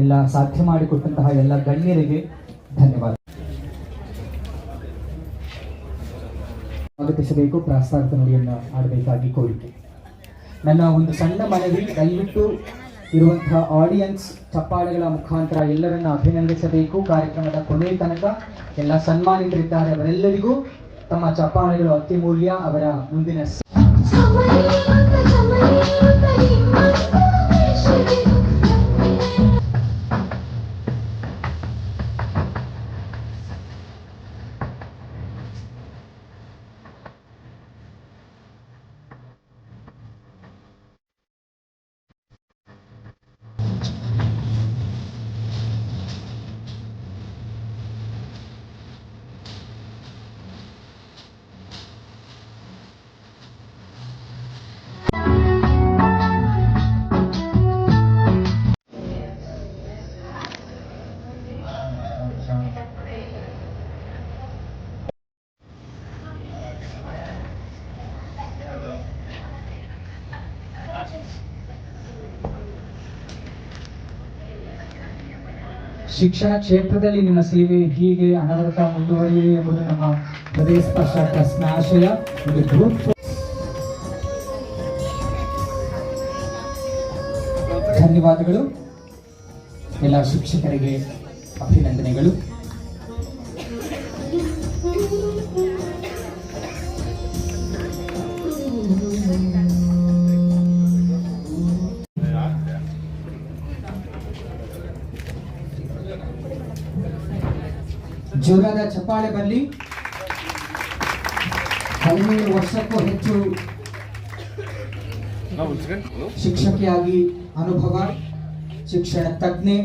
ಎಲ್ಲ ಸಾಧ್ಯ ಮಾಡಿಕೊಟ್ಟಂತಹ ಎಲ್ಲ ಗಣ್ಯರಿಗೆ ಧನ್ಯವಾದ. ಸ್ವಾಗತಿಸಬೇಕು, ಪ್ರಾಸ್ತಾವಿಕ ನುಡಿಯನ್ನು ಆಡಬೇಕಾಗಿ ಕೋರಿಕೆ. ನನ್ನ ಒಂದು ಸಣ್ಣ ಮನವಿ, ದಯವಿಟ್ಟು ಇರುವಂತಹ ಆಡಿಯನ್ಸ್ ಚಪ್ಪಾಳೆಗಳ ಮುಖಾಂತರ ಎಲ್ಲರನ್ನ ಅಭಿನಂದಿಸಬೇಕು. ಕಾರ್ಯಕ್ರಮದ ಕೊನೆಯ ತನಕ ಎಲ್ಲ ಸನ್ಮಾನಿತರಿದ್ದಾರೆ. ಅವರೆಲ್ಲರಿಗೂ ತಮ್ಮ ಚಪ್ಪಾಳೆಗಳು ಅತಿಮೂಲ್ಯ ಅವರ ಮುಂದಿನ ಶಿಕ್ಷಣ ಕ್ಷೇತ್ರದಲ್ಲಿ ನಿಮ್ಮ ಸೇವೆ ಹೀಗೆ ಅನವರತ ಮುಂದುವರಿಯಲಿ ಎಂಬುದು ನಮ್ಮ ಹೃದಯ ಸ್ಪರ್ಶ ಪ್ರಶ್ನಾಶಯ ಧನ್ಯವಾದಗಳು. ಎಲ್ಲ ಶಿಕ್ಷಕರಿಗೆ ಅಭಿನಂದನೆಗಳು. ಜೋರಾದ ಚಪ್ಪಾಳೆ ಬರಲಿ. ಹದಿನೇಳು ವರ್ಷಕ್ಕೂ ಹೆಚ್ಚು ಶಿಕ್ಷಕಿಯಾಗಿ ಅನುಭವ, ಶಿಕ್ಷಣ ತಜ್ಞೆ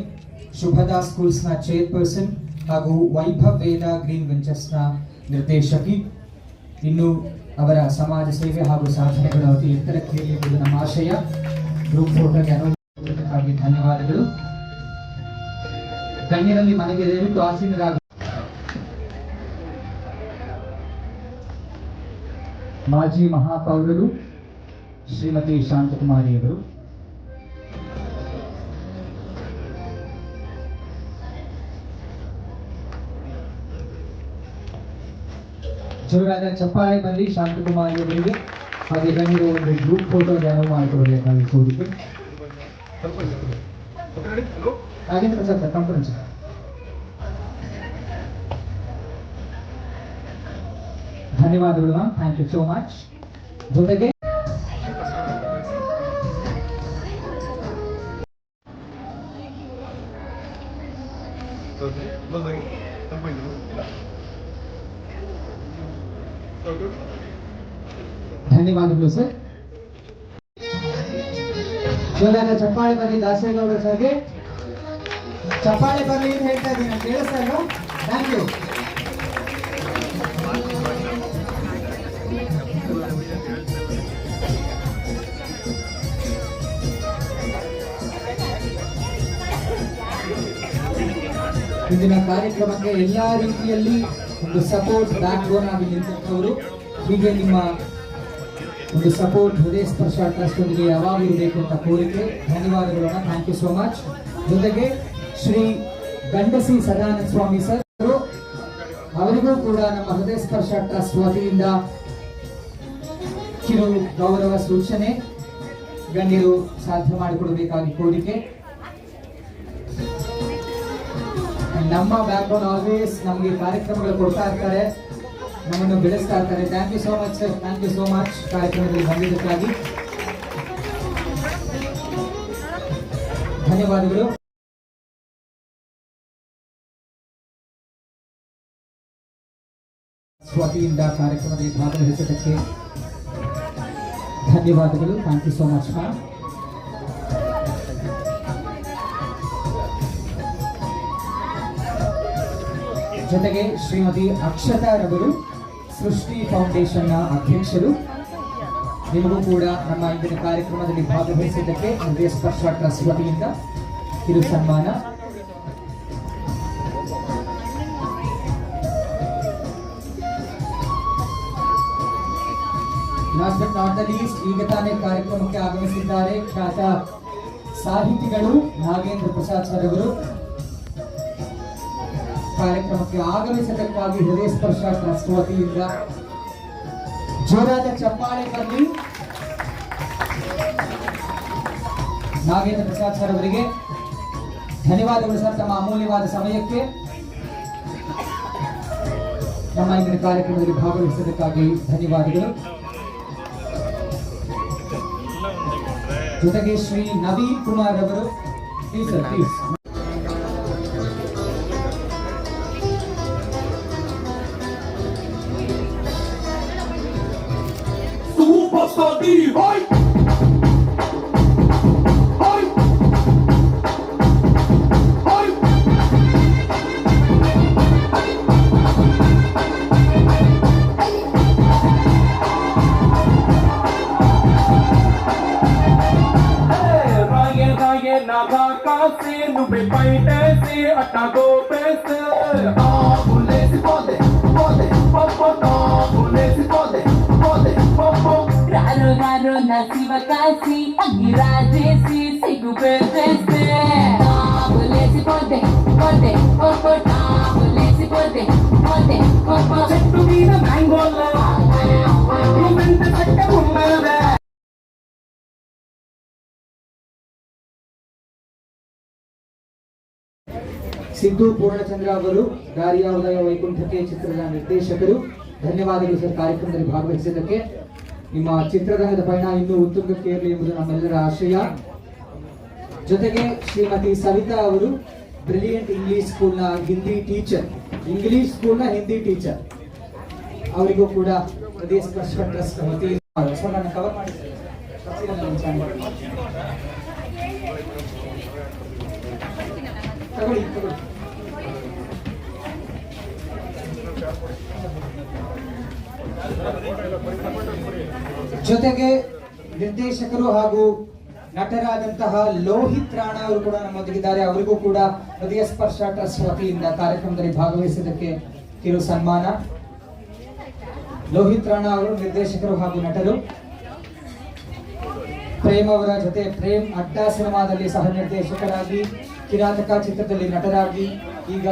ಶುಭದಾ ಸ್ಕೂಲ್ಸ್ನ ಚೇರ್ಪರ್ಸನ್ ಹಾಗೂ ವೈಭವ್ ವೇದ ಗ್ರೀನ್ ವೆಂಚರ್ಸ್ನ ನಿರ್ದೇಶಕಿ. ಇನ್ನು ಅವರ ಸಮಾಜ ಸೇವೆ ಹಾಗೂ ಸಾಧನೆಗಳ ಅತಿ ಎತ್ತರಕ್ಕೆ ಎಂಬುದು ನಮ್ಮ ಆಶಯ. ಗ್ರೂಪ್ ಫೋಟೋಗೆ ಅನುಭವಕ್ಕಾಗಿ ಧನ್ಯವಾದಗಳು. ಗಣ್ಯರಲ್ಲಿ ಮನೆಗೆ ದಯವಿಟ್ಟು ಆಸೀನರಾಗ ಮಾಜಿ ಮಹಾಪೌರರು ಶ್ರೀಮತಿ ಶಾಂತಕುಮಾರಿಯವರು ಜೋರಾದ ಚಪ್ಪಾಳೆ ಬರಲಿ ಶಾಂತಕುಮಾರಿಯವರಿಗೆ ಹಾಗೆ ಗಣ್ಯರು ಒಂದು ಗ್ರೂಪ್ ಫೋಟೋ ಧ್ಯಾನ ಮಾಡಿಕೊಡಬೇಕಾಗಿ ಕೋರಿಕೆ ನಾಗೇಂದ್ರ ಪ್ರಸಾದ್ ಸರ್ ಧನ್ಯವಾದಗಳು ma'am thank you so much ಜೊತೆಗೆ ಧನ್ಯವಾದಗಳು ಸರ್ ಜೋರಾದ ಚಪ್ಪಾಳೆ ಬನ್ನಿ ದಾಸೇಗೌಡ ಸರ್ಗೆ ಚಪ್ಪಾಳೆ ಬನ್ನಿ ಅಂತ ಹೇಳ್ತಾ ಇದ್ದೀನಿ. ಕೇಳಿಸ್ತಾ ಇಲ್ಲ ಥ್ಯಾಂಕ್ ಯು ಇಂದಿನ ಕಾರ್ಯಕ್ರಮಕ್ಕೆ ಎಲ್ಲ ರೀತಿಯಲ್ಲಿ ಒಂದು ಸಪೋರ್ಟ್ ಬ್ಯಾಕ್ ಬೋನ್ ಆಗಿ ನಿಂತವರು ಹೀಗೆ ನಿಮ್ಮ ಒಂದು ಸಪೋರ್ಟ್ ಹೃದಯ ಸ್ಪರ್ಶ ಟ್ರಸ್ಟ್ ಒಂದಿಗೆ ಯಾವಾಗ ಇರಬೇಕು ಅಂತ ಕೋರಿಕೆ, ಧನ್ಯವಾದಗಳನ್ನ ಥ್ಯಾಂಕ್ ಯು ಸೋ ಮಚ್ ಜೊತೆಗೆ ಶ್ರೀ ಗಂಡಸಿ ಸದಾನಂದ ಸ್ವಾಮಿ ಸರ್ ಅವರು ಅವರಿಗೂ ಕೂಡ ನಮ್ಮ ಹೃದಯ ಸ್ಪರ್ಶ ಟ್ರಸ್ಟ್ ವತಿಯಿಂದ ಕಿರು ಗೌರವ ಸೂಚನೆ, ಗಣ್ಯರು ಸಾಧ್ಯ ಮಾಡಿಕೊಡಬೇಕಾಗಿ ಕೋರಿಕೆ. ನಮ್ಮ ಬ್ಯಾಕ್ ಬೋನ್ ಆಲ್ವೇಸ್ ನಮಗೆ ಕಾರ್ಯಕ್ರಮಗಳು ಕೊಡ್ತಾ ಇರ್ತಾರೆ. ನಮ್ಮನ್ನು ಬೆಳೆಸ್ತಾ ಇರ್ತಾರೆ. Thank you so much sir thank you so much ಕಾರ್ಯಕ್ರಮದಲ್ಲಿ ಬಂದಿದ್ದಕ್ಕಾಗಿ ಧನ್ಯವಾದಗಳು. ವತಿಯಿಂದ ಕಾರ್ಯಕ್ರಮದಲ್ಲಿ ಭಾಗವಹಿಸಿದ್ದಕ್ಕೆ ಧನ್ಯವಾದಗಳು. Thank you so much ma'am ಜೊತೆಗೆ ಶ್ರೀಮತಿ ಅಕ್ಷತಾ ರವರು ಸೃಷ್ಟಿ ಫೌಂಡೇಶನ್ನ ಅಧ್ಯಕ್ಷರು. ನಿಮಗೂ ಕೂಡ ನಮ್ಮ ಇಂದಿನ ಕಾರ್ಯಕ್ರಮದಲ್ಲಿ ಭಾಗವಹಿಸಿದ್ದಕ್ಕೆ ಹೃದಯ ಸ್ಪರ್ಶ ಟ್ರಸ್ಟ್ ವತಿಯಿಂದ ಕಿರು ಸನ್ಮಾನ. ಲಾಸ್ಟ್ ಬಟ್ ಈಗ ತಾನೇ ಕಾರ್ಯಕ್ರಮಕ್ಕೆ ಆಗಮಿಸಿದ್ದಾರೆ ಖ್ಯಾತ ಸಾಹಿತಿಗಳು ನಾಗೇಂದ್ರ ಪ್ರಸಾದ್ ಸರ್ ಅವರು. ಕಾರ್ಯಕ್ರಮಕ್ಕೆ ಆಗಮಿಸದಕ್ಕಾಗಿ ಹೃದಯ ಸ್ಪರ್ಶ ಟ್ರಸ್ಟ್ ವತಿಯಿಂದ ಜೋರಾದ ಚಪ್ಪಾಳೆ ಬರಲಿ ನಾಗೇಂದ್ರ ಪ್ರಸಾದ್ ಸರ್ ಅವರಿಗೆ ಧನ್ಯವಾದಗಳು ಸರ್ ತಮ್ಮ ಅಮೂಲ್ಯವಾದ ಸಮಯಕ್ಕೆ. ನಮ್ಮ ಇಂದಿನ ಕಾರ್ಯಕ್ರಮದಲ್ಲಿ ಭಾಗವಹಿಸಿದ್ದಕ್ಕಾಗಿ ಧನ್ಯವಾದಗಳು. ಜೊತೆಗೆ ಶ್ರೀ ನವೀನ್ ಕುಮಾರ್ ಅವರು ಪ್ಲೀಸ್ ಸರ್ ಪ್ಲೀಸ್ से नुबे पैटे से अटा दो पैसे ना भूले से पौधे पौधे पप्पो ना भूले से पौधे पौधे पप्पो। रारो रारो नसीब कासी गिराजे सी सिगु पैसे से। ना भूले से पौधे पौधे ಸಿದ್ದು ಪೂರ್ಣಚಂದ್ರ ಅವರು ದಾರಿಯ ಉದಯ ವೈಕುಂಠಕ್ಕೆ ಚಿತ್ರದ ನಿರ್ದೇಶಕರು. ಧನ್ಯವಾದಗಳು ಸರ್ ಕಾರ್ಯಕ್ರಮದಲ್ಲಿ ಭಾಗವಹಿಸಿದ್ದಕ್ಕೆ. ನಿಮ್ಮ ಚಿತ್ರರಂಗದ ಪಯಣ ಇನ್ನೂ ಉತ್ತುಂಗಕ್ಕೆ ಇರಲಿ ಎಂಬುದು ನಮ್ಮೆಲ್ಲರ ಆಶಯ. ಜೊತೆಗೆ ಶ್ರೀಮತಿ ಸವಿತಾ ಅವರು ಬ್ರಿಲಿಯಂಟ್ ಇಂಗ್ಲಿಷ್ ಸ್ಕೂಲ್ನ ಹಿಂದಿ ಟೀಚರ್. ಇಂಗ್ಲಿಷ್ ಸ್ಕೂಲ್ನ ಹಿಂದಿ ಟೀಚರ್. ಅವರಿಗೂ ಕೂಡ ಪ್ರದೇಶ ಟ್ರಸ್ಟ್ ಕವರ್ ಮಾಡಿದ್ದೇನೆ ಜೊತೆಗೆ ನಿರ್ದೇಶಕರು ಹಾಗೂ ನಟರಾದಂತಹ ಲೋಹಿತ್ ರಾಣ ಅವರು ಕೂಡ ನಮ್ಮೊಂದಿಗಿದ್ದಾರೆ. ಅವರಿಗೂ ಕೂಡ ಹೃದಯ ಸ್ಪರ್ಶ ಟ್ರಸ್ಟ್ ವತಿಯಿಂದ ಕಾರ್ಯಕ್ರಮದಲ್ಲಿ ಭಾಗವಹಿಸಿದ್ದಕ್ಕೆ ಕಿರು ಸನ್ಮಾನ. ಲೋಹಿತ್ ರಾಣ ಅವರು ನಿರ್ದೇಶಕರು ಹಾಗೂ ನಟರು. ಪ್ರೇಮ್ ಅವರ ಜೊತೆ ಪ್ರೇಮ್ ಅಡ್ಡಾ ಸಿನಿಮಾದಲ್ಲಿ ಸಹ ನಿರ್ದೇಶಕರಾಗಿ ಕಿರಾತಕ ಚಿತ್ರದಲ್ಲಿ ನಟರಾಗಿ ಈಗ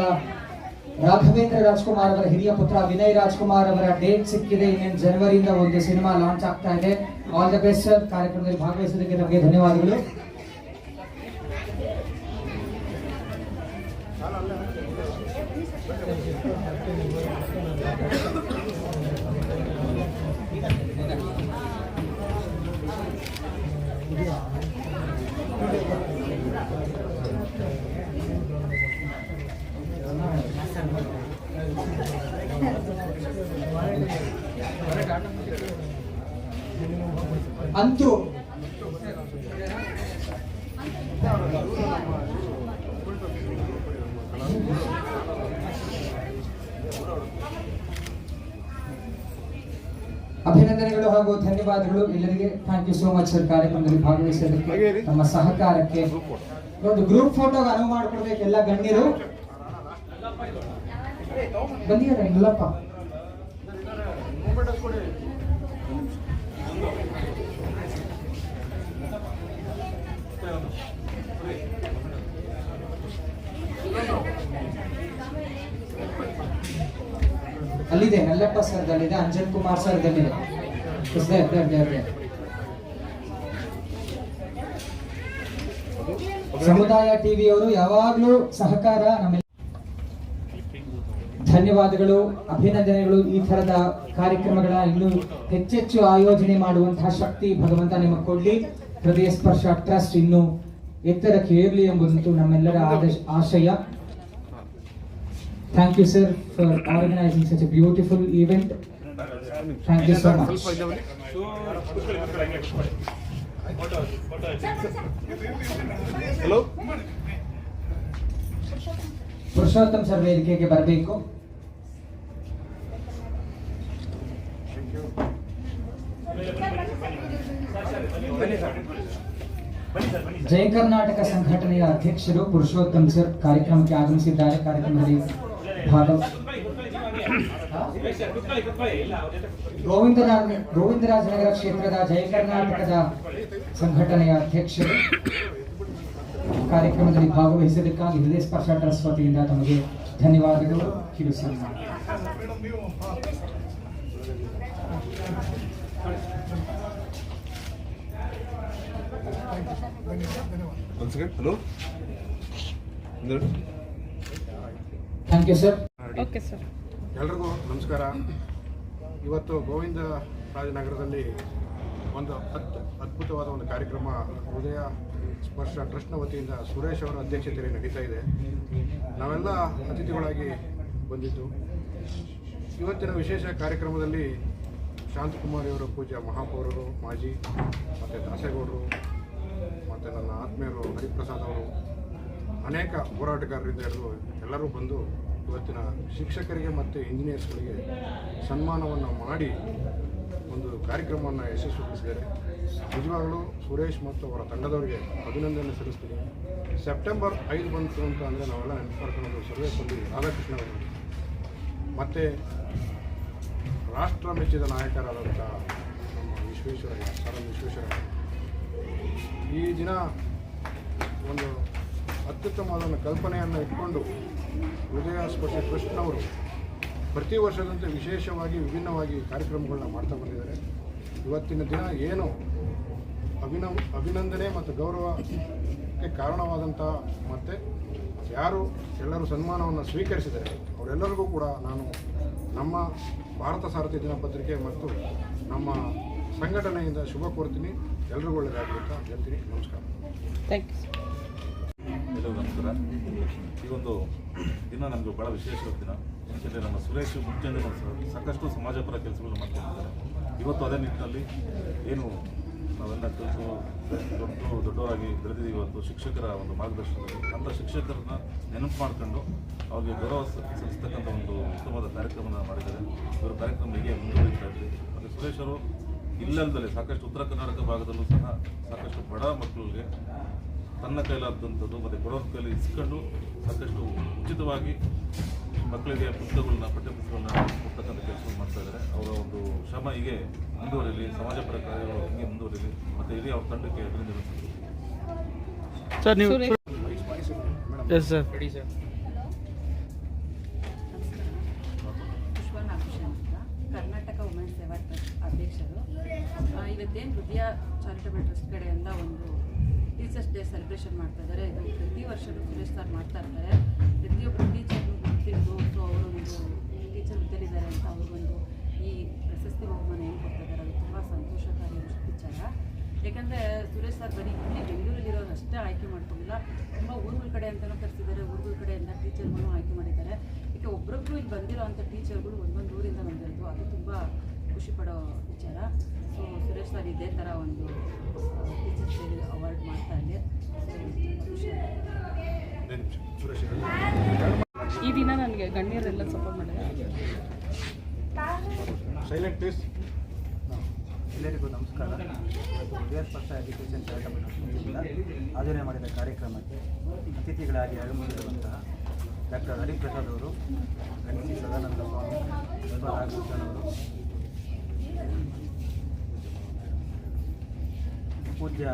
ರಾಘವೇಂದ್ರ ರಾಜ್ಕುಮಾರ್ ಅವರ ಹಿರಿಯ ಪುತ್ರ ವಿನಯ್ ರಾಜ್ಕುಮಾರ್ ಅವರ ಡೇಟ್ ಸಿಕ್ಕಿದೆ. ಇನ್ನೇನು ಜನವರಿಯಿಂದ ಒಂದು ಸಿನಿಮಾ ಲಾಂಚ್ ಆಗ್ತಾ ಇದೆ. ಆಲ್ ದ ಬೆಸ್ಟ್ ಸರ್ ಕಾರ್ಯಕ್ರಮದಲ್ಲಿ ಭಾಗವಹಿಸೋದಕ್ಕೆ ನಮಗೆ ಧನ್ಯವಾದಗಳು. ಅಂತೂ ಅಭಿನಂದನೆಗಳು ಹಾಗೂ ಧನ್ಯವಾದಗಳು. ಎಲ್ಲರಿಗೆ thank you so much sir ಕಾರ್ಯಕ್ರಮದಲ್ಲಿ ಭಾಗವಹಿಸೋದಕ್ಕೆ ನಮ್ಮ ಸಹಕಾರಕ್ಕೆ ಒಂದು ಗ್ರೂಪ್ ಫೋಟೋಗೆ ಅನುವು ಮಾಡಿಕೊಡ್ಬೇಕು ಎಲ್ಲ ಗಣ್ಯರು. ಬಂದಿದ್ದಾರೆ ಎಲ್ಲಪ್ಪ ಅಲ್ಲಿದೆ ನಲ್ಲಪ್ಪ ಸರ್ದಲ್ಲಿದೆ Anjan Kumar ಸರ್ದಲ್ಲಿದೆ It's there, there, there. ಸಮುದಾಯ ಟಿವಿಯವರು ಯಾವಾಗಲೂ ಸಹಕಾರ ನಮ್ಮ ಧನ್ಯವಾದಗಳು ಅಭಿನಂದನೆಗಳು ಈ ತರದ ಕಾರ್ಯಕ್ರಮಗಳ ಇನ್ನೂ ಹೆಚ್ಚೆಚ್ಚು ಆಯೋಜನೆ ಮಾಡುವಂತಹ ಶಕ್ತಿ ಭಗವಂತ ನಿಮಗೆ ಕೊಡ್ಲಿ. ಹೃದಯ ಸ್ಪರ್ಶ ಟ್ರಸ್ಟ್ ಇನ್ನು ಎತ್ತರಕ್ಕೆ ಏರ್ಲಿ ಎಂಬುದಂತೂ ನಮ್ಮೆಲ್ಲರ ಆದೇಶ ಆಶಯ. Thank you sir for organising such a beautiful event thank you so much hello Purushottam sir ವೇದಿಕೆಗೆ ಬರಬೇಕು ಜಯ ಕರ್ನಾಟಕ ಸಂಘಟನೆಯ ಅಧ್ಯಕ್ಷರು ಪುರುಷೋತ್ತಮ್ ಸರ್ ಕಾರ್ಯಕ್ರಮಕ್ಕೆ ಆಗಮಿಸಿದ್ದಾರೆ ಕಾರ್ಯಕ್ರಮದಲ್ಲಿ ಭಾಗ ಗೋವಿಂದರಾಜ ಗೋವಿಂದರಾಜನಗರ ಕ್ಷೇತ್ರದ ಜಯ ಕರ್ನಾಟಕದ ಸಂಘಟನೆಯ ಅಧ್ಯಕ್ಷರು ಕಾರ್ಯಕ್ರಮದಲ್ಲಿ ಭಾಗವಹಿಸೋದಕ್ಕಾಗಿ ಹೃದಯ ಸ್ಪರ್ಶ ಟ್ರಸ್ಟ್ ವತಿಯಿಂದ ತಮಗೆ ಧನ್ಯವಾದಗಳು ಕಿರು ಸನ್ಮಾನ. ಒಂದು ಸೆಕೆಂಡ್ ಹಲೋ ಒಂದೆರಡು thank you sir okay sir ಎಲ್ರಿಗೂ ನಮಸ್ಕಾರ. ಇವತ್ತು ಗೋವಿಂದ ರಾಜನಗರದಲ್ಲಿ ಒಂದು ಅತ್ ಅದ್ಭುತವಾದ ಒಂದು ಕಾರ್ಯಕ್ರಮ, ಹೃದಯ ಸ್ಪರ್ಶ ಟ್ರಸ್ಟ್ನ ವತಿಯಿಂದ ಸುರೇಶ್ ಅವರ ಅಧ್ಯಕ್ಷತೆಯಲ್ಲಿ ನಡೀತಾ ಇದೆ. ನಾವೆಲ್ಲ ಅತಿಥಿಗಳಾಗಿ ಬಂದಿದ್ದು, ಇವತ್ತಿನ ವಿಶೇಷ ಕಾರ್ಯಕ್ರಮದಲ್ಲಿ ಶಾಂತಕುಮಾರಿಯವರ ಪೂಜ್ಯ ಮಹಾಪೌರರು, ಮಾಜಿ ಮತ್ತು ದಾಸೇಗೌಡರು, ಮತ್ತು ನನ್ನ ಆತ್ಮೀಯರು ಹರಿಪ್ರಸಾದ್ ಅವರು, ಅನೇಕ ಹೋರಾಟಗಾರರಿಂದ ಹಿಡಿದು ಎಲ್ಲರೂ ಬಂದು ಇವತ್ತಿನ ಶಿಕ್ಷಕರಿಗೆ ಮತ್ತು ಇಂಜಿನಿಯರ್ಸ್ಗಳಿಗೆ ಸನ್ಮಾನವನ್ನು ಮಾಡಿ ಒಂದು ಕಾರ್ಯಕ್ರಮವನ್ನು ಯಶಸ್ವಿಗೊಳಿಸಿದ್ದಾರೆ. ನಿಜವಾಗಲೂ ಸುರೇಶ್ ಮತ್ತು ಅವರ ತಂಡದವರಿಗೆ ಅಭಿನಂದನೆ ಸಲ್ಲಿಸ್ತೀನಿ. ಸೆಪ್ಟೆಂಬರ್ ಐದು ಬಂತು ಅಂತ ಅಂದರೆ ನಾವೆಲ್ಲ ನೆನಪು ಸರ್ವೇ ಸರ್ವೇಪಲ್ಲಿ ರಾಧಾಕೃಷ್ಣ ಅವರು. ಮತ್ತು ರಾಷ್ಟ್ರ ಮೆಚ್ಚಿದ ನಾಯಕರಾದಂಥ ನಮ್ಮ ವಿಶ್ವೇಶ್ವರಯ್ಯ, ಸರ್ ವಿಶ್ವೇಶ್ವರಯ್ಯ. ಈ ದಿನ ಒಂದು ಅತ್ಯುತ್ತಮವಾದ ಒಂದು ಕಲ್ಪನೆಯನ್ನು ಇಟ್ಕೊಂಡು ಹೃದಯ ಕೃಷ್ಣವರು ಪ್ರತಿ ವರ್ಷದಂತೆ ವಿಶೇಷವಾಗಿ ವಿಭಿನ್ನವಾಗಿ ಕಾರ್ಯಕ್ರಮಗಳನ್ನ ಮಾಡ್ತಾ ಬಂದಿದ್ದಾರೆ. ಇವತ್ತಿನ ದಿನ ಏನು ಅಭಿನ ಅಭಿನಂದನೆ ಮತ್ತು ಗೌರವಕ್ಕೆ ಕಾರಣವಾದಂಥ ಮತ್ತು ಯಾರು ಎಲ್ಲರೂ ಸನ್ಮಾನವನ್ನು ಸ್ವೀಕರಿಸಿದ್ದಾರೆ ಅವರೆಲ್ಲರಿಗೂ ಕೂಡ ನಾನು ನಮ್ಮ ಭಾರತ ಸಾರಥಿ ದಿನಪತ್ರಿಕೆ ಮತ್ತು ನಮ್ಮ ಸಂಘಟನೆಯಿಂದ ಶುಭ ಕೋರ್ತೀನಿ. ಎಲ್ರಿಗೂ ಒಳ್ಳೆಯದಾಗಲಿ ಅಂತ ಹೇಳ್ತೀನಿ. ನಮಸ್ಕಾರ. ಥ್ಯಾಂಕ್ ಯು ಎಲ್ಲರಿಗೂ ನಮಸ್ಕಾರ ಈ ಒಂದು ದಿನ ನಮಗೆ ಭಾಳ ವಿಶೇಷವಾದ ದಿನ. ಯಾಕೆಂದರೆ ನಮ್ಮ ಸುರೇಶ್ ಮುಂಚೆಯಿಂದ ಸಾಕಷ್ಟು ಸಮಾಜಪರ ಕೆಲಸಗಳು ಮಾಡ್ಕೊಂಡಿದ್ದಾರೆ. ಇವತ್ತು ಅದೇ ನಿಟ್ಟಿನಲ್ಲಿ ಏನು ನಾವೆಲ್ಲ ಕೆಲಸ ದೊಡ್ಡ ದೊಡ್ಡವರಾಗಿ ಬೆಳೆದಿದ್ದೀವಿ ಇವತ್ತು ಶಿಕ್ಷಕರ ಒಂದು ಮಾರ್ಗದರ್ಶನದಲ್ಲಿ. ಅಂಥ ಶಿಕ್ಷಕರನ್ನ ನೆನಪು ಮಾಡ್ಕೊಂಡು ಅವ್ರಿಗೆ ಗೌರವ ಸಲ್ಲಿಸ್ತಕ್ಕಂಥ ಒಂದು ಉತ್ತಮವಾದ ಕಾರ್ಯಕ್ರಮನ ಮಾಡಿದ್ದಾರೆ. ಇವರ ಕಾರ್ಯಕ್ರಮ ಹೇಗೆ ಮುಂದುವರಿತಾ ಇದೆ. ಮತ್ತು ಸುರೇಶ್ ಅವರು ಇಲ್ಲದಲ್ಲೇ ಸಾಕಷ್ಟು ಉತ್ತರ ಕರ್ನಾಟಕ ಭಾಗದಲ್ಲೂ ಸಹ ಸಾಕಷ್ಟು ಬಡ ಮಕ್ಕಳಿಗೆ ತನ್ನ ಕೈಲಾದಂಥದ್ದು ಮತ್ತು ಬಡವ್ರ ಕೈಲಿ ಇಸ್ಕೊಂಡು ಸಾಕಷ್ಟು ಉಚಿತವಾಗಿ ಮಕ್ಕಳಿಗೆ ಪುಸ್ತಕಗಳನ್ನ ಪಠ್ಯಪುಸ್ತಕಗಳನ್ನ ಕೊಡ್ತಕ್ಕಂಥ ಕೆಲಸಗಳು ಮಾಡ್ತಾ ಇದ್ದಾರೆ. ಅವರ ಒಂದು ಶ್ರಮ ಹೀಗೆ ಮುಂದುವರೀಲಿ ಸಮಾಜ ಕಾರ್ಯಗಳು ಹೀಗೆ ಮುಂದುವರಿಲಿ ಮತ್ತು ಇಡೀ ಅವ್ರ ತಂಡಕ್ಕೆ ಅಭಿನಂದನೆ. ಸರ್ ನೀವು yes sir Karnataka women's Seva trust ಅಧ್ಯಕ್ಷರು ಇವತ್ತೇನು ಹೃದಯ ಚಾರಿಟಬಲ್ ಟ್ರಸ್ಟ್ ಕಡೆಯಿಂದ ಒಂದು ಟೀಚರ್ಸ್ ಡೇ ಸೆಲೆಬ್ರೇಷನ್ ಮಾಡ್ತಾ ಇದ್ದಾರೆ ಇದು ಪ್ರತಿ ವರ್ಷವೂ ಸುರೇಶ್ ಸರ್ ಮಾಡ್ತಾ ಇರ್ತಾರೆ. ಪ್ರತಿಯೊಬ್ಬರು ಟೀಚರ್ನು ಗೊತ್ತಿದ್ದು ಸೊ ಅವರೊಂದು ಟೀಚರ್ ಹುದ್ದಲಿದ್ದಾರೆ ಅಂತ ಅವ್ರಿಗೊಂದು ಈ ಪ್ರಶಸ್ತಿ ಬಹುಮಾನ ಏನು ಕೊಡ್ತಾ ಇದ್ದಾರೆ ಅದು ತುಂಬ ಸಂತೋಷಕಾರಿ ವಿಚಾರ. ಯಾಕಂದರೆ ಸುರೇಶ್ ಸರ್ ಬರೀ ಇಲ್ಲಿ ಬೆಂಗಳೂರಲ್ಲಿರೋರು ಅಷ್ಟೇ ಆಯ್ಕೆ ಮಾಡ್ಕೊಂಡಿಲ್ಲ. ತುಂಬ ಊರುಗಳ ಕಡೆ ಅಂತಲೂ ಕರೆಸಿದ್ದಾರೆ. ಊರುಗಳ ಕಡೆಯಿಂದ ಟೀಚರ್ಗಳು ಆಯ್ಕೆ ಮಾಡಿದ್ದಾರೆ. ಯಾಕೆ ಒಬ್ಬರೊಬ್ಬರು ಇಲ್ಲಿ ಬಂದಿರೋ ಅಂಥ ಟೀಚರ್ಗಳು ಒಂದೊಂದು ಊರಿಂದ ಬಂದಿರೋದು, ಅದು ತುಂಬ ಖುಷಿ ಪಡೋ ವಿಚಾರ. ಸೊ ಸುರೇಶ್ ಸರ್ ಇದೇ ಥರ ಒಂದು ಟೀಚರ್ಸ್ ಅವಾರ್ಡ್ ಮಾಡ್ತಾ ಇದೆ ಈ ದಿನ ನನಗೆ ಗಣ್ಯರೆಲ್ಲ ಸಪೋರ್ಟ್ ಮಾಡಿದ್ದಾರೆ ಎಲ್ಲರಿಗೂ ನಮಸ್ಕಾರ. ಹೃದಯ ಸ್ಪರ್ಶ ಎಜುಕೇಷನ್ ಚಾರಿಟಬಲ್ ಟ್ರಸ್ಟ್ನಿಂದ ಆಯೋಜನೆ ಮಾಡಿದ ಕಾರ್ಯಕ್ರಮಕ್ಕೆ ಅತಿಥಿಗಳಾಗಿ ಆಗಮಿಸಿರುವಂತಹ ಡಾಕ್ಟರ್ ಹರಿಪ್ರಸಾದ್ ಅವರು ಗಣೇಶಿ ಸದಾನಂದ ಸ್ವಾಮಿ ಅವರು ಪೂಜ್ಯ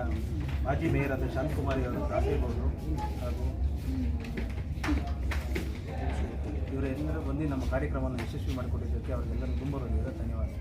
ಮಾಜಿ ಮೇಯರ್ ಆದ ಶಾಂತಕುಮಾರಿ ಅವರು ದಾಸೇಗೌಡರು ಹಾಗೂ ಇವರೆಲ್ಲರೂ ಬಂದು ನಮ್ಮ ಕಾರ್ಯಕ್ರಮವನ್ನು ಯಶಸ್ವಿ ಮಾಡಿಕೊಟ್ಟಿದ್ದಕ್ಕೆ ಅವರಿಗೆಲ್ಲರೂ ತುಂಬ ಧನ್ಯವಾದ.